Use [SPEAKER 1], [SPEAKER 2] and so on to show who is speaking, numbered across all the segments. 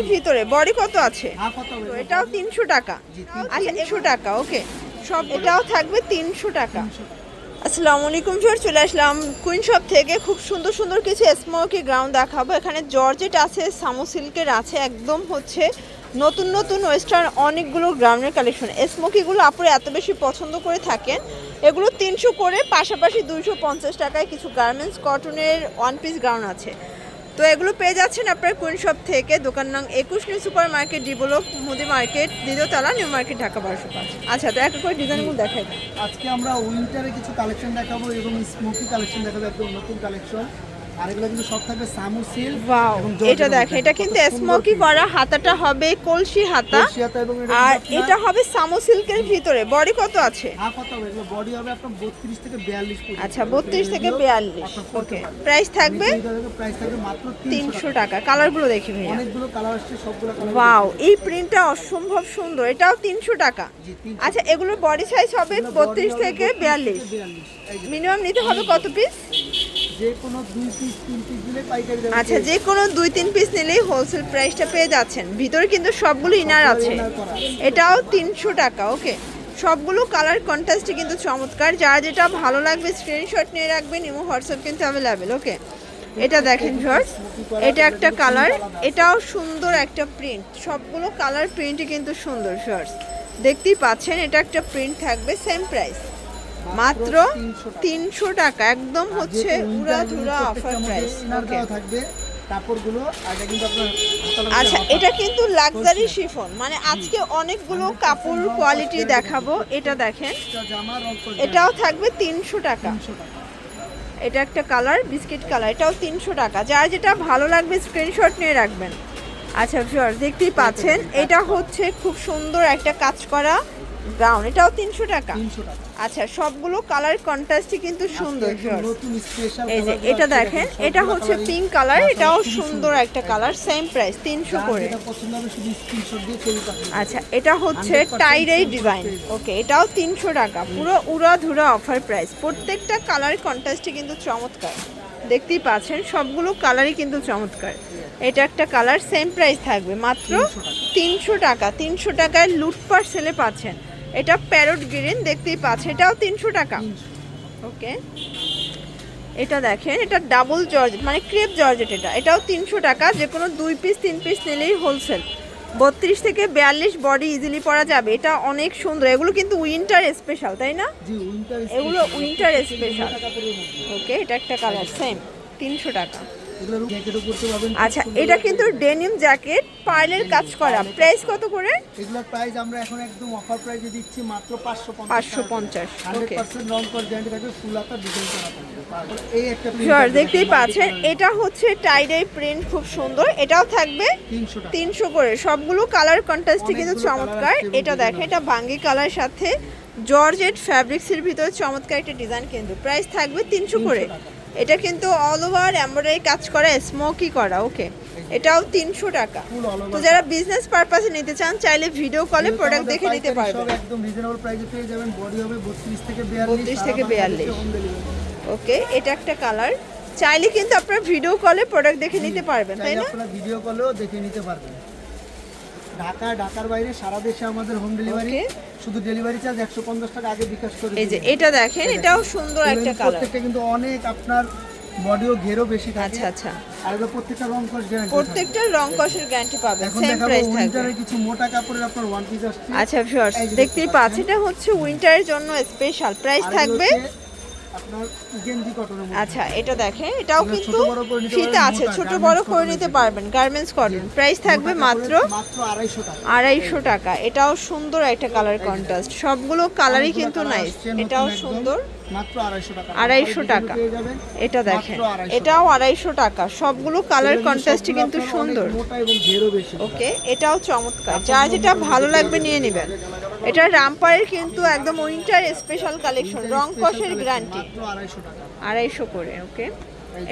[SPEAKER 1] সিল্কের ভিতরে? বডি কত আছে?
[SPEAKER 2] হ্যাঁ
[SPEAKER 1] তো এটাও তিনশো টাকা। আচ্ছা একশো টাকা ওকে। সব এটাও থাকবে তিনশো টাকা। আসসালামু আলাইকুম ফের চলে আসলাম কুইন শপ থেকে। খুব সুন্দর সুন্দর কিছু স্মোকি গ্রাউন্ড দেখাবো। এখানে জর্জেট আছে সামু সিল্কের আছে একদম হচ্ছে নতুন নতুন ওয়েস্টার্ন অনেকগুলো গ্রাউন্ডের কালেকশন স্মোকিগুলো আপুরে এত বেশি পছন্দ করে থাকেন। এগুলো তিনশো করে পাশাপাশি দুইশো পঞ্চাশ টাকায় কিছু গার্মেন্টস কটনের ওয়ান পিস গ্রাউন্ড আছে। তো এগুলো পেয়ে যাচ্ছেন আপনার কোন শপ থেকে, দোকান নাম একুশ নিউ সুপার মার্কেট ডেভেলপ মুদি মার্কেট, দ্বিতীয়তলা, নিউ মার্কেট, ঢাকা বারোশো পাঁচ আচ্ছা তো এক করে ডিজাইনগুলো দেখাই।
[SPEAKER 2] আজকে আমরা উইন্টারে কিছু কালেকশন দেখাবো এবং স্মোকি কালেকশন দেখাবো একদম নতুন কালেকশন আর এগুলো কিন্তু সব থাকবে সামু সিল
[SPEAKER 1] ওয়াও এটা দেখেন এটা কিন্তু স্মোকি করা হাতাটা হবে কলসি হাতা। আর এটা হবে সামো সিল্কের ভিতরে। বডি কত আছে?
[SPEAKER 2] হ্যাঁ কত হবে? এগুলো বডি হবে আপনার 32 থেকে 42
[SPEAKER 1] আচ্ছা বত্রিশ থেকে বিয়াল্লিশ। ওকে প্রাইস থাকবে
[SPEAKER 2] প্রাইস থাকবে মাত্র 300
[SPEAKER 1] তিনশো টাকা। কালারগুলো দেখি ভাইয়া।
[SPEAKER 2] অনেকগুলো কালার আসছে সবগুলো কালার
[SPEAKER 1] ওয়াও এই প্রিন্টটা অসম্ভব সুন্দর। এটাও তিনশো টাকা। আচ্ছা এগুলোর বডি সাইজ হবে বত্রিশ থেকে বিয়াল্লিশ।
[SPEAKER 2] 42
[SPEAKER 1] মিনিমাম নিতে হবে কত পিস
[SPEAKER 2] যে কোনো দুই পিস তিন পিস দিলে পাইকারি দামে
[SPEAKER 1] আচ্ছা যে কোনো দুই তিন পিস নিলেই হোলসেল প্রাইসটা পেয়ে যাচ্ছেন। ভিতরে কিন্তু সবগুলো ইনার আছে। এটাও তিনশো টাকা ওকে সবগুলো কালার কন্ট্রাস্টই কিন্তু চমৎকার। যার যেটা ভালো লাগবে স্ক্রিনশট নিয়ে রাখবেন এবং হোয়াটসঅ্যাপ কিন্তু অ্যাভেলেবেল ওকে এটা দেখেন ভিউয়ার্স এটা একটা কালার এটাও সুন্দর একটা প্রিন্ট সবগুলো কালার প্রিন্টই কিন্তু সুন্দর ভিউয়ার্স দেখতেই পাচ্ছেন এটা একটা প্রিন্ট থাকবে সেম প্রাইস মাত্র তিনশো টাকা, একদম হচ্ছে আচ্ছা এটা কিন্তু লাক্সারি শিফন মানে আজকে অনেকগুলো কাপড় কোয়ালিটি দেখাবো, এটা দেখেন। এটাও থাকবে তিনশো টাকা।
[SPEAKER 2] 300
[SPEAKER 1] এটা একটা কালার বিস্কিট কালার এটাও তিনশো টাকা। যার যেটা ভালো লাগবে স্ক্রিনশট নিয়ে রাখবেন। আচ্ছা দেখতেই পাচ্ছেন, এটা হচ্ছে খুব সুন্দর একটা কাজ করা গ্রাউন্ড এটাও তিনশো টাকা। আচ্ছা সবগুলো কালার কন্ট্রাস্টই কিন্তু সুন্দর এই যে এটা দেখেন এটা হচ্ছে পিঙ্ক কালার এটাও সুন্দর একটা কালার সেম প্রাইস তিনশো করে। আচ্ছা এটা হচ্ছে
[SPEAKER 2] 100%
[SPEAKER 1] টাইরাই ডিজাইন ওকে এটাও তিনশো টাকা পুরো উড়া ধুরা অফার প্রাইস প্রত্যেকটা কালার কন্ট্রাস্টই কিন্তু চমৎকার। দেখতেই পাচ্ছেন সবগুলো কালারই কিন্তু চমৎকার। এটা একটা কালার সেম প্রাইস থাকবে মাত্র তিনশো টাকা। তিনশো টাকায় লুটপাট সেলে পাচ্ছেন। এটা প্যারট গ্রিন দেখতেই পাচ্ছেন এটাও তিনশো টাকা। ওকে এটা দেখেন এটা ডাবল জর্জ মানে ক্রেপ জর্জেট এটা। এটাও তিনশো টাকা যে কোনো দুই পিস তিন পিস নিলেই হোলসেল বত্রিশ থেকে বিয়াল্লিশ বডি ইজিলি পরা যাবে। এটা অনেক সুন্দর। এগুলো কিন্তু উইন্টার স্পেশাল তাই না? এগুলো
[SPEAKER 2] উইন্টার মধ্যে
[SPEAKER 1] ওকে এটা একটা কালার সেম তিনশো টাকা।
[SPEAKER 2] জ্যাকেটও করতে পারবেন
[SPEAKER 1] আচ্ছা এটা কিন্তু ডেনিম জ্যাকেট পার্লের কাজ করা। প্রাইস কত করে।
[SPEAKER 2] এগুলোর প্রাইস আমরা এখন একদম অফার প্রাইসে দিচ্ছি মাত্র 550
[SPEAKER 1] পাঁচশো পঞ্চাশ ওকে
[SPEAKER 2] 100% রং কর গ্যারান্টি থাকবে ফুল হাতা ডিজাইন করা থাকবে। এই একটা print
[SPEAKER 1] দেখতেই পাচ্ছেন এটা হচ্ছে টাইডাই প্রিন্ট খুব সুন্দর। এটাও থাকবে
[SPEAKER 2] 300 টাকা।
[SPEAKER 1] তিনশো করে। সবগুলো কালার কন্ট্রাস্টে কিন্তু চমৎকার। এটা দেখেন এটা বাঙ্গি কালার সাথে। জর্জেট ফ্যাব্রিক্সের ভিতরে চমৎকার একটা ডিজাইন কিন্তু। প্রাইস থাকবে তিনশো করে। এটা কিন্তু অল ওভার এমব্রয়ডারি কাজ করা স্মোকি করা ওকে এটাও তিনশো টাকা। তো যারা বিজনেস পারপাসে নিতে চান চাইলে ভিডিও কলে প্রোডাক্ট দেখে নিতে পারবেন।
[SPEAKER 2] একদম রিজনেবল প্রাইসে পেয়ে যাবেন বডি হবে 32 থেকে 42
[SPEAKER 1] 32 থেকে 42 ওকে এটা একটা কালার চাইলে কিন্তু আপনারা ভিডিও কলে প্রোডাক্ট দেখে নিতে পারবেন তাই না?
[SPEAKER 2] আপনারা ভিডিও কলেও দেখে নিতে পারবেন। ঢাকা ঢাকার বাইরে সারা দেশে আমাদের হোম ডেলিভারি শুধু ডেলিভারি চার্জ 150 টাকা আগে বিকাশ করে
[SPEAKER 1] এই যে এটা দেখেন এটাও সুন্দর একটা কালার
[SPEAKER 2] প্রত্যেকটা কিন্তু অনেক আপনার বডিও ঘেরও বেশি থাকে।
[SPEAKER 1] আচ্ছা আচ্ছা।
[SPEAKER 2] আর এগুলো প্রত্যেকটা রং কস গ্যারান্টি
[SPEAKER 1] প্রত্যেকটা রং কষের গ্যারান্টি পাবেন। সেম প্রাইস থাকবে।
[SPEAKER 2] উইন্টারে কিছু মোটা কাপড়ের আপনার ওয়ান পিস আসছে।
[SPEAKER 1] আচ্ছা ভিউয়ার্স দেখতেই
[SPEAKER 2] দেখতে
[SPEAKER 1] পাচ্ছেন। এটা হচ্ছে উইন্টারের জন্য স্পেশাল প্রাইস থাকবে আচ্ছা এটা দেখেন এটাও
[SPEAKER 2] এগুলো
[SPEAKER 1] কিন্তু ফিতে আছে ছোট বড় করে নিতে পারবেন গার্মেন্টস কটন প্রাইস থাকবে মাত্র
[SPEAKER 2] কাপড়ের মাত্র 250 টাকা।
[SPEAKER 1] আড়াইশো টাকা। এটাও সুন্দর একটা কালার কন্ট্রাস্ট সবগুলো কালারই কিন্তু
[SPEAKER 2] নাই
[SPEAKER 1] নাইস এটাও সুন্দর
[SPEAKER 2] মাত্র 250 টাকা
[SPEAKER 1] আড়াইশো টাকা। এটা দেখেন। এটাও আড়াইশো টাকা। সবগুলো কালার কন্ট্রাস্টই কিন্তু সুন্দর। ওকে এটাও চমৎকার। যার যেটা ভালো লাগবে নিয়ে নেবেন। এটা রামপারের কিন্তু একদম উইন্টার স্পেশাল কালেকশন রং কষের গ্যারান্টি
[SPEAKER 2] মাত্র 250 টাকা।
[SPEAKER 1] আড়াইশো করে ওকে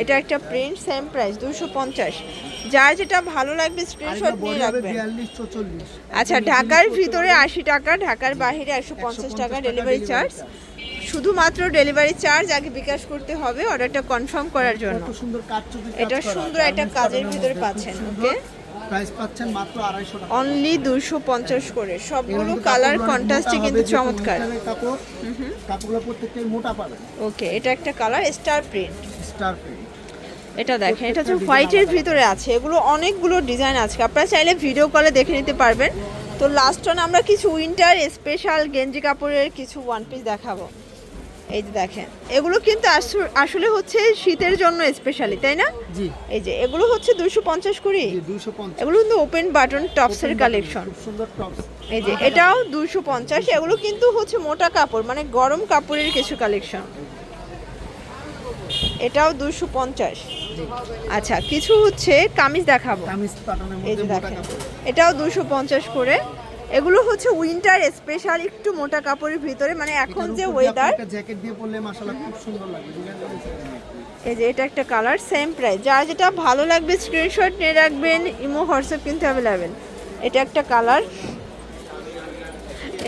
[SPEAKER 1] এটা একটা প্রিন্ট সেম প্রাইস দুশো পঞ্চাশ। যার যেটা ভালো লাগবে
[SPEAKER 2] আর
[SPEAKER 1] স্ক্রিনশট
[SPEAKER 2] এগুলো
[SPEAKER 1] নিয়ে রাখবেন। আচ্ছা ঢাকার ভিতরে আশি টাকা ঢাকার বাইরে একশো পঞ্চাশ টাকা ডেলিভারি চার্জ শুধুমাত্র ডেলিভারি চার্জ আগে বিকাশ করতে হবে অর্ডারটা কনফার্ম করার জন্য। এটা সুন্দর একটা কাজের ভিতরে পাচ্ছেন ওকে?
[SPEAKER 2] প্রাইস পাচ্ছেন মাত্র আড়াইশো টাকা।
[SPEAKER 1] অনলি দুশো পঞ্চাশ করে। সবগুলো কালার কন্ট্রাস্টে কিন্তু চমৎকার।
[SPEAKER 2] কাপড় কাপড়গুলো প্রত্যেকটাই মোটা পাবেন।
[SPEAKER 1] ওকে এটা একটা colour star print
[SPEAKER 2] star print
[SPEAKER 1] এটা দেখেন এটা হচ্ছে হোয়াইটের ভিতরে আছে। এগুলো অনেকগুলো ডিজাইন আছে আপনারা চাইলে ভিডিও কলে দেখে নিতে পারবেন। তো লাস্ট অন আমরা কিছু উইন্টার স্পেশাল গেঞ্জি কাপড়ের কিছু ওয়ান পিস দেখাবো। এই যে দেখেন এগুলো কিন্তু আসু- আসলে হচ্ছে শীতের জন্য স্পেশালি তাই না?
[SPEAKER 2] জি।
[SPEAKER 1] এই যে এগুলো হচ্ছে দুশো পঞ্চাশ কুড়ি।
[SPEAKER 2] জি দুইশো পঞ্চাশ।
[SPEAKER 1] এগুলো কিন্তু ওপেন বাটন টপসের কালেকশন
[SPEAKER 2] খুব সুন্দর টপস
[SPEAKER 1] এই যে এটাও দুশো পঞ্চাশ এগুলো কিন্তু হচ্ছে মোটা কাপড় মানে গরম কাপড়ের কিছু কালেকশন এটাও দুশো পঞ্চাশ। আচ্ছা কিছু হচ্ছে কামিজ দেখাবো।
[SPEAKER 2] কামিজ পাটনের
[SPEAKER 1] এই
[SPEAKER 2] মধ্যে
[SPEAKER 1] যে
[SPEAKER 2] মোটা
[SPEAKER 1] দেখেন
[SPEAKER 2] কাপড়।
[SPEAKER 1] এটাও দুশো পঞ্চাশ করে। এগুলো হচ্ছে উইন্টার স্পেশাল একটু মোটা কাপড়ের ভিতরে মানে এখন যে ওয়েদার
[SPEAKER 2] জ্যাকেট দিয়ে পরলে মাশাআল্লাহ খুব সুন্দর ডিজাইনটা
[SPEAKER 1] এই যে এটা একটা কালার সেম প্রাইস যার যেটা ভালো লাগবে স্ক্রিনশট নিয়ে রাখবেন ইমো হোয়াটসঅ্যাপ কিন্তু অ্যাভেলেবেল এটা একটা কালার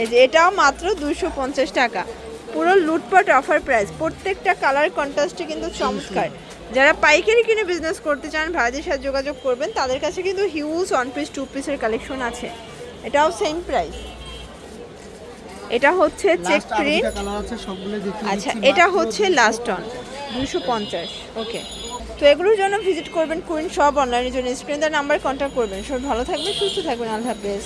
[SPEAKER 1] এই যে এটাও মাত্র দুশো পঞ্চাশ টাকা। পুরো লুটপাট অফার প্রাইস প্রত্যেকটা কালার কন্ট্রাস্টে কিন্তু চমৎকার। যারা পাইকারি কিনে বিজনেস করতে চান ভাইদের সাথে যোগাযোগ করবেন তাদের কাছে কিন্তু হিউজ ওয়ান পিস টু পিসের কালেকশন আছে। এটাও সেম প্রাইস এটা হচ্ছে চেক প্রিন্ট আচ্ছা এটা হচ্ছে লাস্ট অন দুশো পঞ্চাশ। ওকে তো এগুলোর জন্য ভিজিট করবেন কুইন সব অনলাইনের জন্য। স্ক্রিন দেওয়ার নাম্বার কন্ট্যাক্ট করবেন। সব ভালো থাকবেন সুস্থ থাকবেন। আল্লাহ হাফেজ।